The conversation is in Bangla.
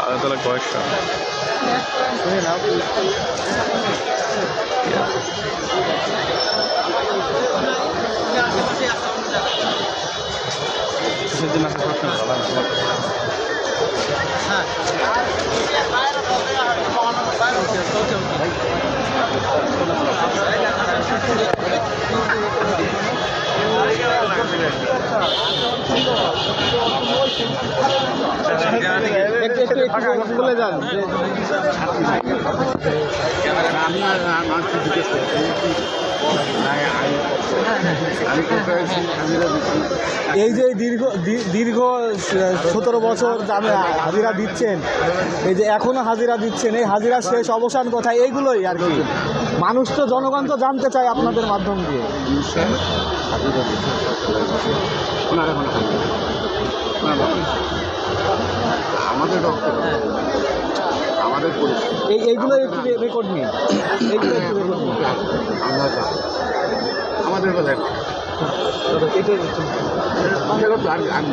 আলাদা কয়েকশো সেদিন আসা সবসময় ভালো যান। এই যে দীর্ঘ দীর্ঘ, সতেরো বছর আপনি হাজিরা দিচ্ছেন, এই যে এখনও হাজিরা দিচ্ছেন, এই হাজিরা শেষ অবসান কোথায় এইগুলোই আর কি। মানুষ তো, জনগণ তো জানতে চায় আপনাদের মাধ্যম দিয়ে। আমাদের রক্ত আমাদের পরিস্থিতি এই এইগুলো একটু রেকর্ড নেই এইগুলো একটু রেকর্ড নেই আমরা আমাদের বেলায়। এটাই আমাদের আর আমি